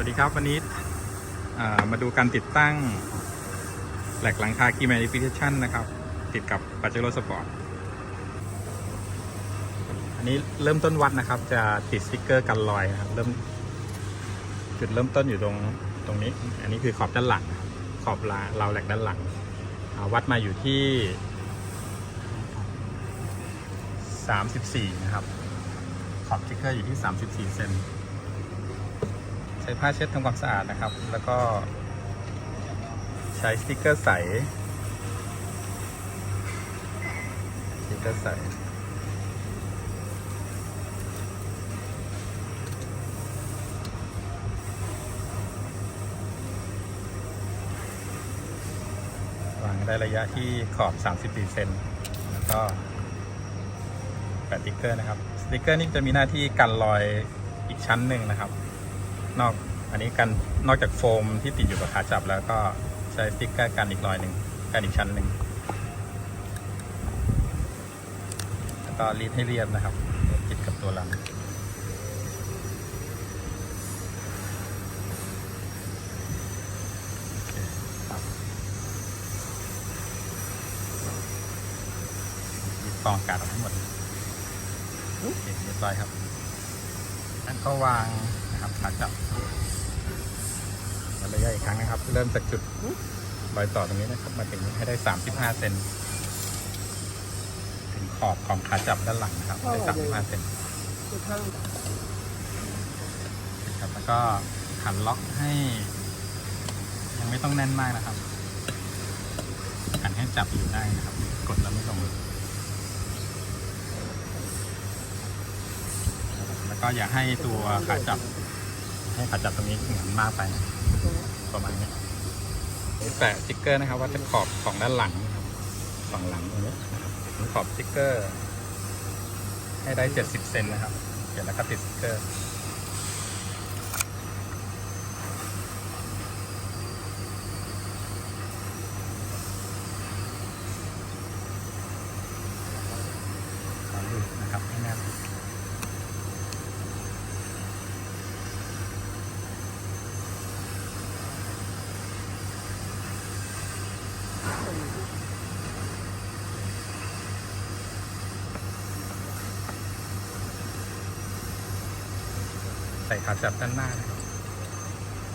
สวัสดีครับ วันนี้มาดูการติดตั้งแหลกหลังคา Key Modification นะครับ ติดกับ p a j e r o Sport อันนี้เริ่มต้นวัดนะครับ จะติดสติกเกอร์กันรอยนะครับเริ่มจุดเริ่มต้นอยู่ตรงตรงนี้ อันนี้คือขอบด้านหลัง ขอบราเราแหลกด้านหลัง วัดมาอยู่ที่ 34 นะครับ ขอบสติกเกอร์อยู่ที่ 34 เซน ช้ผ้าเช็ดทำความสะอาดนะครับ แล้วก็ใช้สติกเกอร์ใสสติกเกอร์ใสวางได้ระยะที่ขอบ 34 เซนแล้วก็แปะสติกเกอร์นะครับ สติกเกอร์นี่จะมีหน้าที่กันรอยอีกชั้นหนึ่งนะครับ นอกอันนี้กันนอกจากโฟมที่ติดอยู่กับขาจับแล้วก็ใช้สติ๊กเกอร์กันอีกรอยหนึ่งกันอีกชั้นหนึ่งแล้วก็รีดให้เรียบนะครับติดกับตัวลำโอเคครับรีดฟองอากาศออกทั้งหมดเคเรียบร้อยครับแล้วก็วางนะครับขาจับ ระยะอีกครั้งนะครับ เริ่มจากจุดรอยต่อตรงนี้นะครับ มาถึงให้ได้ 35 เซนถึงขอบของขาจับด้านหลังนะครับ ได้ 35 เซนครับแล้วก็ขันล็อกให้ ยังไม่ต้องแน่นมากนะครับ ขันให้จับอยู่ได้นะครับ กดแล้วไม่ลงแล้วก็อย่าให้ตัวขาจับ ให้ขาจับตรงนี้เหมือนมากไปนะ ประมาณนี้แปะสติ๊กเกอร์นะครับ ว่าจะขอบของด้านหลังนะครับฝั่งหลังตรงนี้ขอบสติ๊กเกอร์ ให้ได้ 70 เซนนะครับ เสร็จแล้วก็ติดสติ๊กเกอร์ ขอดูนะครับให้แน่น ใส่ขาจับด้านหน้านะครับ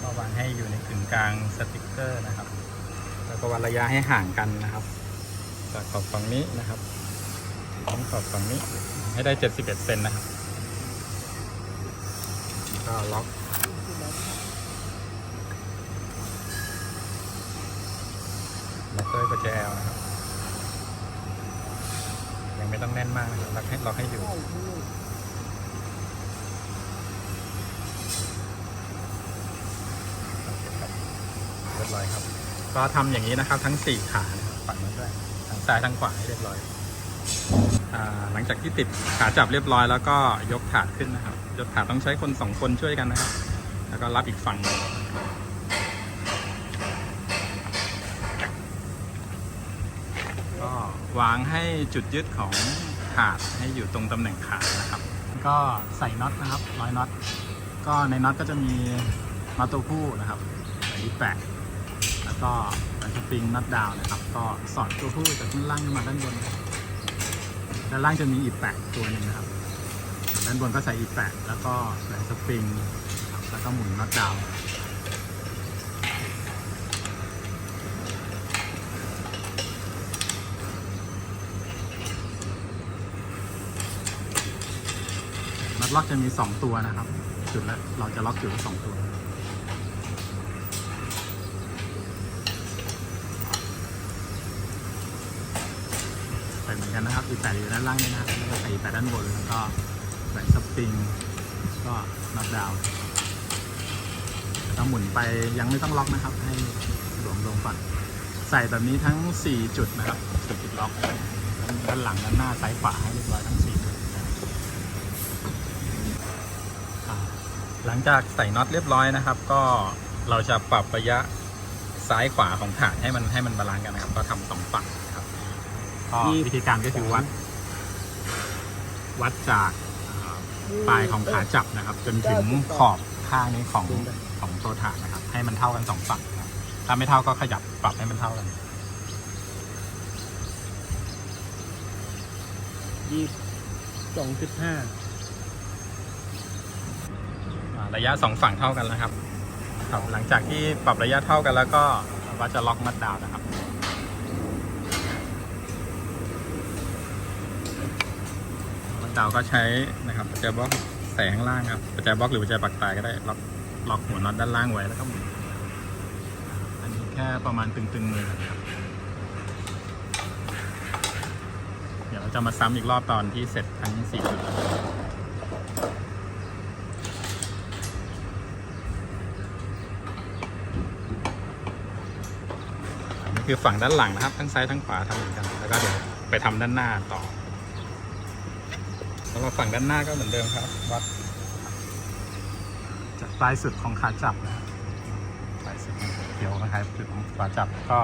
ก็วางให้อยู่ในกึ่งกลางสติกเกอร์นะครับ แล้วก็วัดระยะให้ห่างกันนะครับ จากขอบฝั่งนี้นะครับถึงขอบฝั่งนี้ให้ได้ 71เซนนะครับ ก็ล็อก ล็อกด้วยกุญแจแอลนะครับยังไม่ต้องแน่นมากนะครับล็อกให้ล็อกให้อยู่โอเคครับเรียบร้อยครับ ก็ทำอย่างนี้นะครับ ทั้ง4ขานะครับฝั่งนั้นด้วยทั้งซ้ายทั้งขวาให้เรียบร้อยอาหลังจากที่ติดขาจับเรียบร้อยแล้วก็ยกถาดขึ้นนะครับยกถาดต้องใช้คนสองคนช่วยกันนะครับ แล้วก็รับอีกฝั่งหนึ่ง วางให้จุดยึดของถาดให้อยู่ตรงตำแหน่งขาดนะครับ ก็ใส่น็อตนะครับร้อยน็อต ก็ในน็อตก็จะมีน็อตตัวผู้นะครับใส่ที่แปะแล้วก็ใส่สปริงน็อตดาวนะครับ ก็สอดตัวผู้จากด้านล่างขึ้นมาด้านบนด้านล่างจะมีอีแปะตัวหนึ่งนะครับ ด้านบนก็ใส่อีแปะแล้วก็ใส่สปริงแล้วก็หมุนน็อตดาวน์น็อต ล็อกจะมี 2 ตัวนะครับ จุดละเราจะล็อกจุดละสองตัวใส่เหมือนกันนะครับอีแปดอยู่ด้านล่างนี่นะครับแล้วก็ใส่อีแปดด้านบนแล้วก็ใส่สปริงก็นับดาวน์ต้องหมุนไปยังไม่ต้องล็อกนะครับ ให้หลวมลงก่อนใส่แบบนี้ทั้ง 4 จุดนะครับจุดจุดล็อกด้านหลังด้านหน้าซ้ายขวาให้เรียบร้อยทั้ง4จุดนะครับอ่า หลังจากใส่น็อตเรียบร้อยนะครับ ก็เราจะปรับระยะซ้ายขวาของถาดให้มันให้มันบาลานซ์กันนะครับ ก็ทำสองฝั่งนะครับก็วิธีการก็คือวัด วัดจากปลายของขาจับนะครับ จนถึงขอบข้างนี้ของของตัวฐานนะครับ ให้มันเท่ากันสองฝั่งนะครับถ้าไม่เท่าก็ขยับปรับให้มันเท่ากันยี่สองจุดห้า ระยะสองฝั่งเท่ากันแล้วครับครับหลังจากที่ปรับระยะเท่ากันแล้วก็เราจะล็อกมัดดาวนะครับ มัดดาวก็ใช้นะครับประแจบล็อกใส่ข้างล่างครับประแจบล็อกหรือประแจปักตายก็ได้ล็อกล็อกหัวน็อตด้านล่างไว้แล้วก็หมุนอันนี้แค่ประมาณตึงๆมือนครับ เดี๋ยวเราจะมาซ้ำอีกรอบตอนที่เสร็จทั้งสี่จุด นนี้คือฝั่งด้านหลังนะครับ ทั้งซ้ายทั้งขวาทำเหมือนกัน แล้วก็เดี๋ยวไปทำด้านหน้าต่อสำหรับฝั่งด้านหน้าก็เหมือนเดิมครับ วัด จากปลายสุดของขาจับนะครับปลายสุดเดียวนะครับจุดของขาจับก็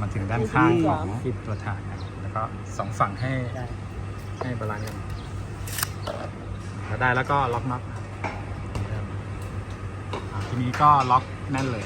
มาถึงด้านข้างของตัวฐานนะครับแล้วก็สองฝั่งให้ได้ให้บาลานซ์กันแล้วได้แล้วก็ล็อกน็อตนะครับอ่าทีนี้ก็ล็อกแน่นเลย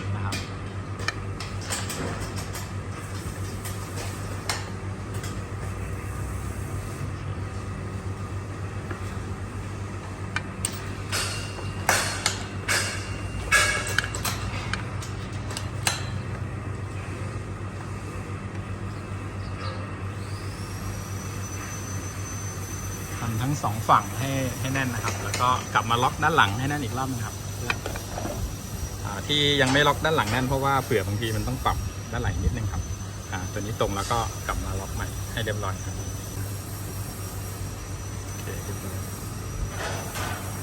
ทั้งสองฝั่งให้ให้แน่นนะครับ แล้วก็กลับมาล็อกด้านหลังให้แน่นอีกรอบนึงครับที่ยังไม่ล็อกด้านหลังแน่นเพราะว่าเผื่อบางทีมันต้องปรับด้านหลังนิดนึงครับอ่าตัวนี้ตรงแล้วก็กลับมาล็อกใหม่ให้เรียบร้อยครับ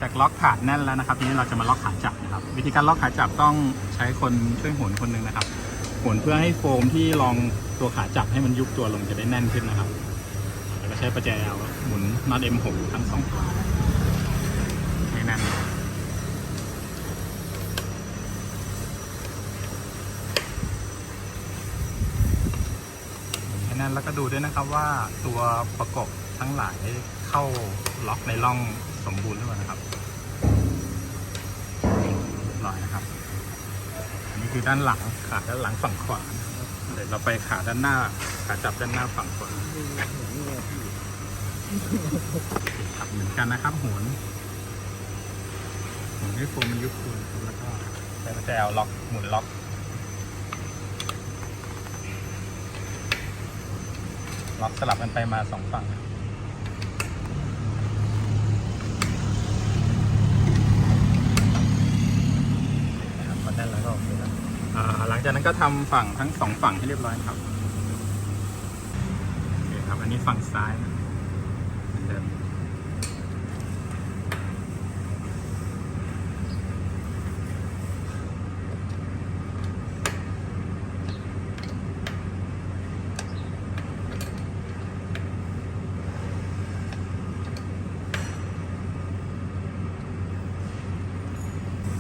จากล็อกขาดแน่นแล้วนะครับ ทีนี้เราจะมาล็อกขาจับนะครับ วิธีการล็อกขาจับต้องใช้คนช่วยโหนคนหนึงนะครับโหนเพื่อให้โฟมที่รองตัวขาจับให้มันยุบตัวลงจะได้แน่นขึ้นนะครับ ช้ประแจเอาหมุนน็อต M6 ทั้งสองขาให้แน่นให้แน่นแล้วก็ดูด้วยนะครับว่าตัวประกบทั้งหลายเข้าล็อกในร่องสมบูรณ์หรือเปล่านะครับเรียบร้อยนะครับ อันนี้คือด้านหลังขาด้านหลังฝั่งขวา เดี๋ยวเราไปขาด้านหน้าขาจับด้านหน้าฝั่งขวา ดูเหมือนนี่เลยพี่ครับเหมือนกันนะครับโหนโหนให้โฟมมันยุบตัวแล้วก็ใช้ประแจเอาล็อกหมุนล็อกล็อกสลับกันไปมาสองฝั่งนะครับพอแน่นแล้วก็โอเคแล้วหลังจากนั้นก็ทำฝั่งทั้งสองฝั่งให้เรียบร้อยครับโอเคครับ อันนี้ฝั่งซ้ายนะเหมือนเดิม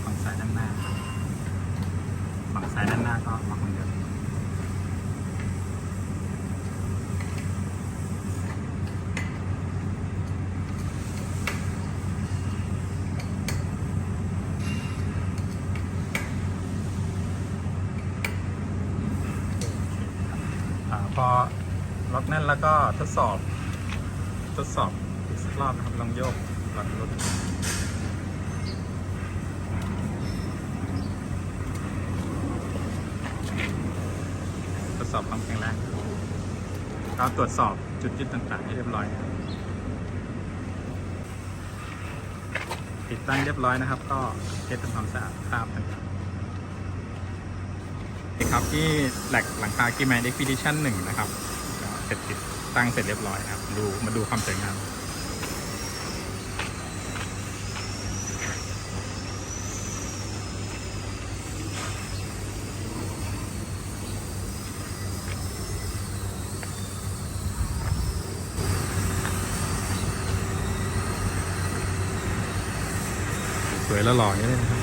ฝั่งซ้ายด้านหน้า ฝั่งซ้ายด้านหน้าก็ล็อกเหมือนเดิม อ่าพอล็อกแน่นแล้วก็ทดสอบ ทดสอบอีกสักรอบนะครับลองโยกหลังรถทดสอบความแข็งแรงแล้วตรวจสอบจุดยึดต่างๆให้เรียบร้อยติดตั้งเรียบร้อยนะครับ ก็เช็ดทำความสะอาดคราบต่างๆ ครับที่แหลกหลังคากีแมน Expedition 1นะครับเสร็จติดตั้งเสร็จเรียบร้อยครับ ดูมาดูความสวยงามสวยแล้วหล่ออย่างนี้เลยนะครับ